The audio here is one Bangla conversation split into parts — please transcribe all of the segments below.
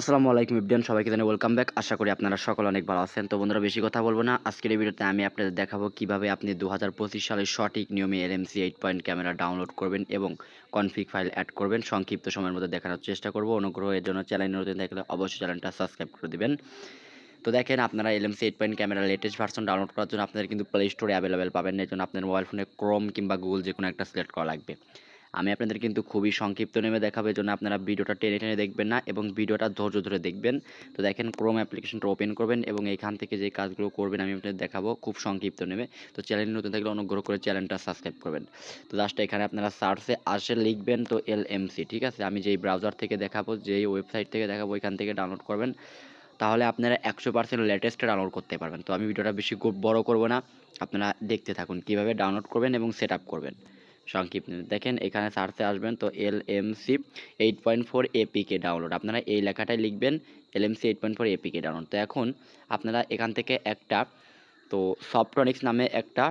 আসসালামু আলাইকুম ইবডিয়ান সবাইকে জানাই ওয়েলকাম ব্যাক আশা করি আপনারা সকল অনেক ভালো আছেন। তো বন্ধুরা, বেশি কথা বলব না। আজকের এই ভিডিওতে আমি আপনাদের দেখাবো কীভাবে আপনি দু হাজার সালের সঠিক নিয়মে LMC eight point camera download করবেন এবং কনফিগ ফাইল অ্যাড করবেন। সংক্ষিপ্ত সময়ের মধ্যে দেখানোর চেষ্টা করব। অনুগ্রহ এর জন্য চ্যানেল নতুন দেখলে অবশ্যই চ্যানেলটা সাবস্ক্রাইব করে দেবেন। তো দেখেন, আপনারা LMC eight point camera latest version download করার জন্য আপনাদের কিন্তু প্লে স্টোরে অ্যাভেলেবেল পাবেন। এর জন্য আপনার মোবাইল ফোনে ক্রোম কিংবা গুগল যে কোনো একটা সিলেক্ট করা লাগবে। আমি আপনাদের কিন্তু খুবই সংক্ষিপ্ত নেমে দেখাবো জন্য আপনারা ভিডিওটা টেনে টেনে দেখবেন না এবং ভিডিওটা ধৈর্য ধরে দেখবেন। তো দেখেন ক্রোম অ্যাপ্লিকেশনটা ওপেন করবেন এবং এইখান থেকে যে কাজগুলো করবেন আমি আপনাদের দেখাবো খুব সংক্ষিপ্ত নেমে। তো চ্যানেল নতুন থাকলে অনুগ্রহ করে চ্যানেলটা সাবস্ক্রাইব করবেন। তো লাস্ট এখানে আপনারা সার্চে আসে লিখবেন তো এল ঠিক আছে? আমি যেই ব্রাউজার থেকে দেখাবো, যেই ওয়েবসাইট থেকে দেখাবো, ওইখান থেকে ডাউনলোড করবেন। তাহলে আপনারা একশো পার্সেন্ট লেটেস্টে ডাউনলোড করতে পারবেন। তো আমি ভিডিওটা বেশি বড় করব না। আপনারা দেখতে থাকুন কীভাবে ডাউনলোড করবেন এবং সেট করবেন। সংক্ষিপ্ত দেখেন, এখানে সার্চে আসবেন তো L M C eight point four APK download. আপনারা এই লেখাটাই লিখবেন L M C eight point four APK download. তো এখন আপনারা এখান থেকে একটা, তো সফটনিক্স নামে একটা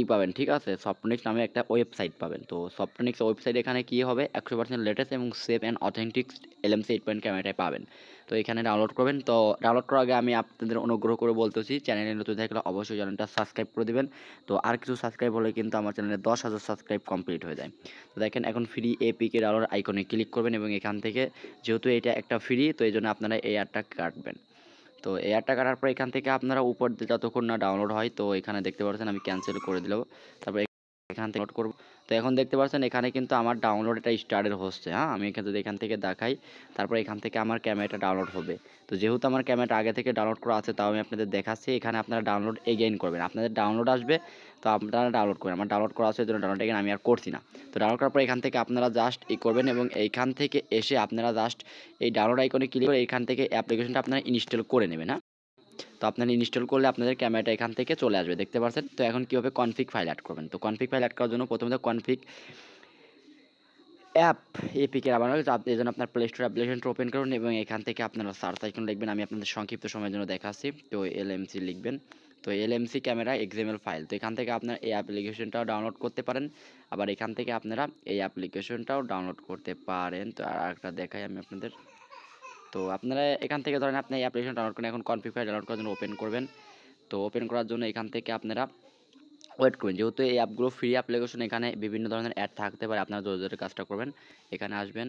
ই পাবেন, ঠিক আছে? সফটনিক্স নামে একটা ওয়েবসাইট পাবেন। তো সফটনিক্স ওয়েবসাইট এখানে কী হবে? একশো পার্সেন্ট লেটেস্ট এবং safe and authentic LMC eight point ক্যামেরাটাই পাবেন। তো এখানে ডাউনলোড করবেন। তো ডাউনলোড করার আগে আমি আপনাদের অনুগ্রহ করে বলতেছি চ্যানেলে নতুন থাকলে অবশ্যই চ্যানেলটা সাবস্ক্রাইব করে দেবেন। তো আর কিছু সাবস্ক্রাইব হলে কিন্তু আমার চ্যানেলে দশ হাজার সাবস্ক্রাইব কমপ্লিট হয়ে যায়। তো দেখেন, এখন ফ্রি এপিকে ডাউনলোড আইকনে ক্লিক করবেন এবং এখান থেকে যেহেতু এটা একটা ফ্রি তো এই জন্য আপনারা এই অ্যাডটা কাটবেন। তো এই অ্যাডটা কাটার পর এখান থেকে আপনারা উপর দিয়ে যতক্ষণ না ডাউনলোড হয়, তো এখানে দেখতে পাচ্ছেন আমি ক্যান্সেল করে দিলাম। তারপর এখান থেকে নোট করব। তো এখন দেখতে পাচ্ছেন এখানে কিন্তু আমার ডাউনলোড এটা স্টার্টের হচ্ছে হ্যাঁ? আমি এখান থেকে এখান থেকে দেখাই, তারপর এখান থেকে আমার ক্যামেরাটা ডাউনলোড হবে। তো যেহেতু আমার ক্যামেরাটা আগে থেকে ডাউনলোড করা আছে, তাও আমি আপনাদের দেখাচ্ছি, এখানে আপনারা ডাউনলোড এগেইন করবেন। আপনাদের ডাউনলোড আসবে তো আপনারা ডাউনলোড করেন। আমার ডাউনলোড করা আছে জন্য ডাউনলোড এগেইন আমি আর করছি না। তো ডাউনলোড করার পর এখান থেকে আপনারা জাস্ট ই করবেন এবং এইখান থেকে এসে আপনারা জাস্ট এই ডাউনলোড আইকনে ক্লিক করে এখান থেকে অ্যাপ্লিকেশনটা আপনারা ইনস্টল করে নেবেন হ্যাঁ? তো আপনারা ইনস্টল করলে আপনাদের ক্যামেরাটা এখান থেকে চলে আসবে, দেখতে পাচ্ছেন তো এখন কীভাবে কনফিগ ফাইল অ্যাড করবেন? তো কনফিগ ফাইল অ্যাড করার জন্য প্রথমত কনফিগ অ্যাপ এপিকে আপনি এই জন্য আপনার প্লে স্টোর অ্যাপ্লিকেশনটা ওপেন করুন এবং এখান থেকে আপনারা সার্চ আইকন লিখবেন আমি আপনাদের সংক্ষিপ্ত সময়ের জন্য দেখাচ্ছি। তো এলএমসি লিখবেন। তো এলএমসি ক্যামেরা এক্সএমএল ফাইল। তো এখান থেকে আপনার এই অ্যাপ্লিকেশনটাও ডাউনলোড করতে পারেন। আবার এখান থেকে আপনারা এই অ্যাপ্লিকেশনটাও ডাউনলোড করতে পারেন। তো আর একটা দেখাই আমি আপনাদের। তো আপনারা এখান থেকে ধরেন আপনি এই অ্যাপ্লিকেশন ডাউনলোড করেন, এখন কনফিগ ফাইল ডাউনলোড করার জন্য ওপেন করবেন। তো ওপেন করার জন্য এখান থেকে আপনারা ওয়েট করবেন যেহেতু এই অ্যাপগুলো ফ্রি অ্যাপ্লিকেশন এখানে বিভিন্ন ধরনের অ্যাড থাকতে পারে। আপনারা জোরে জোরে কাজটা করবেন। এখানে আসবেন।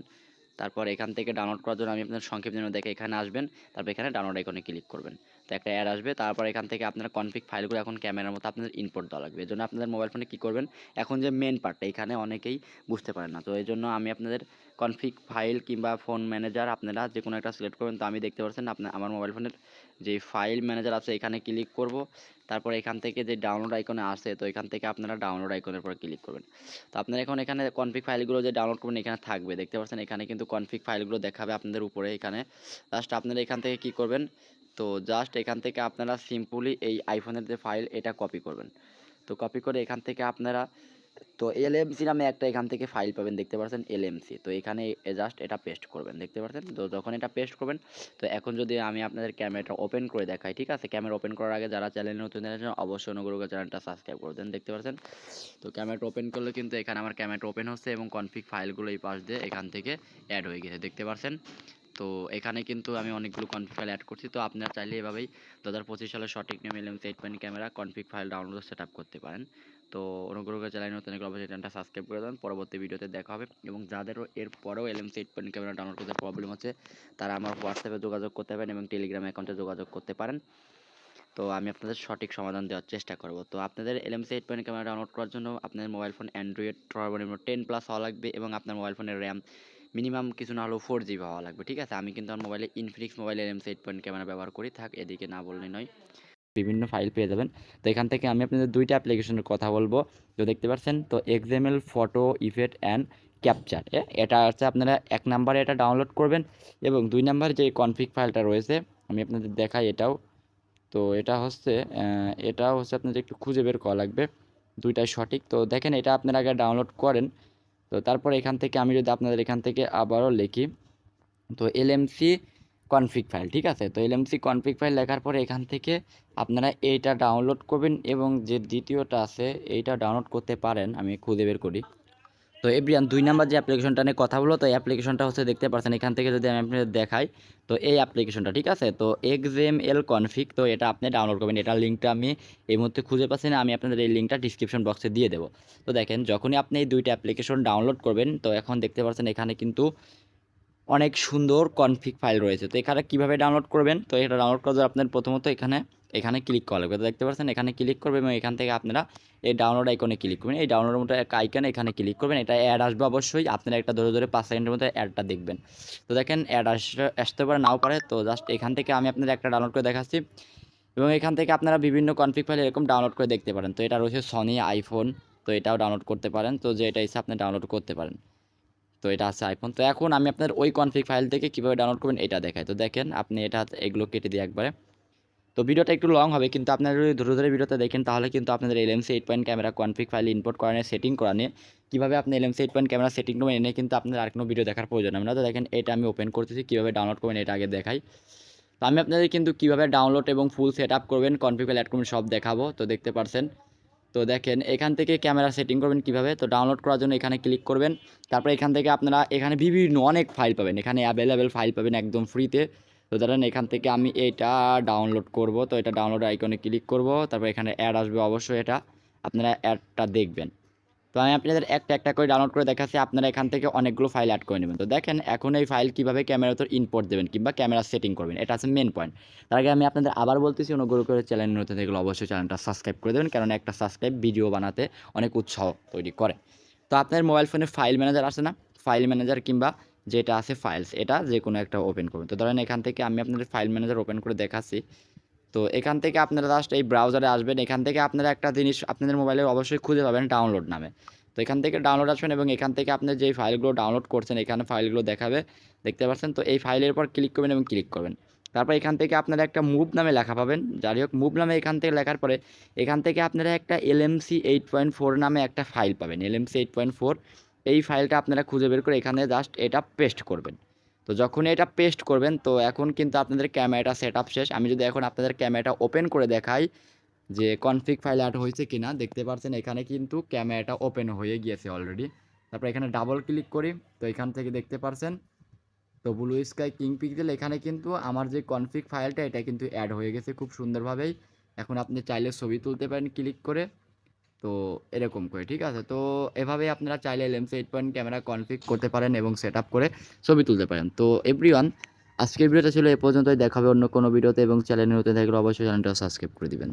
তারপর এখান থেকে ডাউনলোড করার জন্য আমি আপনাদের সংক্ষেপ জন্য দেখে এখানে আসবেন। তারপর এখানে ডাউনলোড আইকনে ক্লিক করবেন। তো একটা অ্যাড আসবে। তারপর এখান থেকে আপনার কনফিগ ফাইলগুলো এখন ক্যামেরার মতো আপনাদের ইনপুট দেওয়া লাগবে। এই জন্য আপনাদের মোবাইল ফোনে কী করবেন? এখন যে মেন পার্টটা এখানে অনেকেই বুঝতে পারেন না। তো এই জন্য আমি আপনাদের কনফিগ ফাইল কিংবা ফোন ম্যানেজার আপনারা যে কোনো একটা সিলেক্ট করবেন। তো আমি দেখতে পাচ্ছেন আপনার, আমার মোবাইল ফোনের যে ফাইল ম্যানেজার আছে, এখানে ক্লিক করব। তারপর এখান থেকে যে ডাউনলোড আইকনে আসে, তো এখান থেকে আপনারা ডাউনলোড আইকনের পর ক্লিক করবেন। তো আপনারা এখন এখানে কনফিগ ফাইলগুলো যে ডাউনলোড করবেন, এখানে থাকবে। দেখতে পাচ্ছেন এখানে কিন্তু কনফিগ ফাইলগুলো দেখাবে আপনাদের উপরে এখানে। লাস্ট আপনারা এখান থেকে কি করবেন? তো জাস্ট এখান থেকে আপনারা সিম্পলি এই আইফোনের যে ফাইল এটা কপি করবেন। তো কপি করে এখান থেকে আপনারা, তো এলএমসি নামে একটা এখান থেকে ফাইল পাবেন, দেখতে পাচ্ছেন এলএমসি তো এখানে জাস্ট এটা পেস্ট করবেন, দেখতে পাচ্ছেন তো যখন এটা পেস্ট করবেন, তো এখন যদি আমি আপনাদের ক্যামেরাটা ওপেন করে দেখাই, ঠিক আছে? ক্যামেরা ওপেন করার আগে যারা চ্যানেল নতুন জানেন অবশ্যই অনুগ্রহ করে চ্যানেলটা সাবস্ক্রাইব করে দেন, দেখতে পাচ্ছেন তো ক্যামেরাটা ওপেন করলে কিন্তু এখানে আমার ক্যামেরাটা ওপেন হচ্ছে এবং কনফিগ ফাইলগুলো এই পাশ দিয়ে এখান থেকে অ্যাড হয়ে গেছে, দেখতে পাচ্ছেন তো এখানে কিন্তু আমি অনেকগুলো কনফিগ ফাইল অ্যাড করছি। তো আপনারা চাইলে এভাবেই দু হাজার পঁচিশ সালের সঠিক নিয়ম LMC eight point camera config file download set up করতে পারেন। তো অনুগ্রহ করে চ্যানেল নতুন অবশ্যই চ্যানেলটা সাবস্ক্রাইব করে দেন পরবর্তী ভিডিওতে দেখা হবে এবং যাদেরও এর পরেও LMC eight point camera download করতে প্রবলেম হচ্ছে তারা আমার হোয়াটসঅ্যাপে যোগাযোগ করতে পারেন এবং টেলিগ্রাম অ্যাকাউন্টে যোগাযোগ করতে পারেন। তো আমি আপনাদের সঠিক সমাধান দেওয়ার চেষ্টা করব। তো আপনাদের LMC eight point camera download করার জন্য আপনাদের মোবাইল ফোন অ্যান্ড্রয়েড সর্বনিম্ন টেন প্লাস হওয়া লাগবে এবং আপনার মোবাইল ফোনের র্যাম মিনিমাম কিছু না হলেও ফোর জিবি হওয়া লাগবে, ঠিক আছে? আমি কিন্তু আমার মোবাইলে Infinix mobile LMC eight point camera ব্যবহার করি, থাক, এদিকে না বললে নয়। বিভিন্ন ফাইল পেয়ে যাবেন। তো এখান থেকে আমি আপনাদের দুইটা অ্যাপ্লিকেশনের কথা বলব। তো দেখতে পাচ্ছেন, তো XML photo effect and capture এটা হচ্ছে আপনারা এক নাম্বারে এটা ডাউনলোড করবেন এবং দুই নাম্বার যে কনফিগ ফাইলটা রয়েছে, আমি আপনাদের দেখাই এটাও। তো এটা হচ্ছে এটা হচ্ছে আপনাদের একটু খুঁজে বের করা লাগবে। দুইটাই সঠিক। তো দেখেন, এটা আপনারা আগে ডাউনলোড করেন। তো তারপর এখান থেকে আমি যদি আপনাদের এখান থেকে আবারও লিখি, তো এলএমসি কনফিগ ফাইল ঠিক আছে? তো এলএমসি কনফিগ ফাইল লেখার পরে এখান থেকে আপনারা এইটা ডাউনলোড করবেন এবং যে দ্বিতীয়টা আছে, এইটা ডাউনলোড করতে পারেন, আমি খুঁজে বের করি। তো এভরিয়ান দুই নাম্বার যে অ্যাপ্লিকেশনটা নিয়ে কথা বলব তো এই অ্যাপ্লিকেশনটা হচ্ছে দেখতে পাচ্ছেন এখান থেকে যদি আমি আপনাদের দেখাই, তো এই অ্যাপ্লিকেশনটা ঠিক আছে? তো এক্সএম এল কনফিক তো এটা আপনি ডাউনলোড করবেন এটার লিঙ্কটা আমি এই মুহূর্তে খুঁজে পাচ্ছি না, আমি আপনাদের এই লিঙ্কটা ডিসক্রিপশন বক্সে দিয়ে দেবো। তো দেখেন, যখনই আপনি এই দুইটা অ্যাপ্লিকেশন ডাউনলোড করবেন, তো এখন দেখতে পাচ্ছেন এখানে কিন্তু অনেক সুন্দর কনফিগ ফাইল রয়েছে। তো এখানে কীভাবে ডাউনলোড করবেন? তো এটা ডাউনলোড করার জন্য আপনার প্রথমত এখানে এখানে ক্লিক করা লাগবে। তো দেখতে পাচ্ছেন, এখানে ক্লিক করবেন এবং এখান থেকে আপনারা এই ডাউনলোড আইকনে ক্লিক করবেন। এই ডাউনলোড মতো এক আইকনে এখানে ক্লিক করবেন। এটা অ্যাড আসবে অবশ্যই। আপনারা একটা ধরে ধরে পাঁচ সেকেন্ডের মধ্যে অ্যাডটা দেখবেন। তো দেখেন অ্যাড আসতে পারে, নাও পারে। তো জাস্ট এখান থেকে আমি আপনাদের একটা ডাউনলোড করে দেখাচ্ছি। এবং এখান থেকে আপনারা বিভিন্ন কনফিগ ফাইল এরকম ডাউনলোড করে দেখতে পারেন। তো এটা রয়েছে সনি আইফোন তো এটাও ডাউনলোড করতে পারেন। তো যে এটা হিসেবে আপনি ডাউনলোড করতে পারেন। তো এটা আছে আইফোন তো এখন আমি আপনার ওই কনফিগ ফাইল থেকে কীভাবে ডাউনলোড করবেন, এটা দেখাই। তো দেখেন, আপনি এটা এগুলো কেটে দিয়ে একবারে। তো ভিডিওটা একটু লং হবে, কিন্তু আপনারা যদি ধরে ধরে ভিডিওতে দেখেন, তাহলে কিন্তু আপনাদের L LMC eight point camera config file import করানো সেটিং করা নিয়ে কীভাবে আপনি L LMC eight point camera setting করবেন এনে কিন্তু আপনার আর কোনো ভিডিও দেখার প্রয়োজন হবে না। তো দেখেন, এটা আমি ওপেন করতেছি, কীভাবে ডাউনলোড করবেন এটা আগে দেখাই। তো আমি আপনাদের কিন্তু কীভাবে ডাউনলোড এবং ফুল সেট আপ করবেন ফাইল অ্যাড করবেন, সব দেখাবো, তো দেখতে পারছেন। তো দেখেন, এখান থেকে ক্যামেরা সেটিং করবেন কীভাবে, তো ডাউনলোড করার জন্য এখানে ক্লিক করবেন। তারপর এখান থেকে আপনারা, এখানে বিভিন্ন অনেক ফাইল পাবেন, এখানে অ্যাভেলেবেল ফাইল পাবেন একদম ফ্রিতে তো ধরেন এখান থেকে আমি এটা ডাউনলোড করব। তো এটা ডাউনলোড আইকনে ক্লিক করব। তারপর এখানে অ্যাড আসবে অবশ্যই এটা। আপনারা অ্যাডটা দেখবেন। তো আমি আপনাদের একটা একটা করে ডাউনলোড করে দেখাচ্ছি। আপনারা এখান থেকে অনেকগুলো ফাইল অ্যাড করে নেবেন। তো দেখেন এখন এই ফাইল কীভাবে ক্যামেরার ভিতর ইম্পোর্ট দেবেন কিংবা ক্যামেরা সেটিং করবেন। এটা আছে মেন পয়েন্ট তার আগে আমি আপনাদের আবার বলতেছি, অনুগ্রহ করে চ্যানেল নতুন এগুলো অবশ্যই চ্যানেলটা সাবস্ক্রাইব করে দেবেন। কারণ একটা সাবস্ক্রাইব ভিডিও বানাতে অনেক উৎসাহ তৈরি করে। তো আপনার মোবাইল ফোনে ফাইল ম্যানেজার আছে না। ফাইল ম্যানেজার কিংবা যেটা আছে ফাইলস এটা যে কোনো একটা ওপেন করবেন। তো ধরেন এখান থেকে আমি আপনাদের ফাইল ম্যানেজার ওপেন করে দেখাচ্ছি। তো এখান থেকে আপনারা জাস্ট এই ব্রাউজারে আসবেন। এখান থেকে আপনারা একটা জিনিস আপনাদের মোবাইলে অবশ্যই খুঁজে পাবেন ডাউনলোড নামে। তো এখান থেকে ডাউনলোড আসবেন এবং এখান থেকে আপনি যেই ফাইলগুলো ডাউনলোড করছেন, এখানে ফাইলগুলো দেখাবে। দেখতে পাচ্ছেন? তো এই ফাইলের পর ক্লিক করবেন এবং ক্লিক করবেন। তারপর এখান থেকে আপনারা একটা মুভ নামে লেখা পাবেন। যাই হোক মুভ নামে এখান থেকে লেখার পরে এখান থেকে আপনারা একটা এলএমসি এইট পয়েন্ট ফোর নামে একটা ফাইল পাবেন। এলএমসি এইট পয়েন্ট ফোর এই ফাইলটা আপনারা খুঁজে বের করে এখানে জাস্ট এটা পেস্ট করবেন। তো যখন এটা পেস্ট করবেন, তো এখন কিন্তু আপনাদের ক্যামেরাটা সেট আপ শেষ। আমি যদি এখন আপনাদের ক্যামেরাটা ওপেন করে দেখাই যে কনফিগ ফাইল অ্যাড হয়েছে কিনা, দেখতে পাচ্ছেন এখানে কিন্তু ক্যামেরাটা ওপেন হয়ে গিয়েছে অলরেডি তারপর এখানে ডাবল ক্লিক করি, তো এখান থেকে দেখতে পারছেন, তো ব্লু স্কাই কিং পিক্সেল এখানে কিন্তু আমার যে কনফিগ ফাইলটা এটা কিন্তু অ্যাড হয়ে গেছে খুব সুন্দরভাবেই। এখন আপনি চাইলে ছবি তুলতে পারেন ক্লিক করে। তো এরকম করে, ঠিক আছে? তো এভাবে আপনারা চাইলে lens eight point camera config করতে পারেন এবং সেট করে ছবি তুলতে পারেন। তো এভরিওয়ান, আজকের ভিডিওটা ছিল এ পর্যন্তই। দেখাবে অন্য কোনো ভিডিওতে এবং চ্যানেল নতুন থাকলে অবশ্যই চ্যানেলটা সাবস্ক্রাইব করে দিবেন।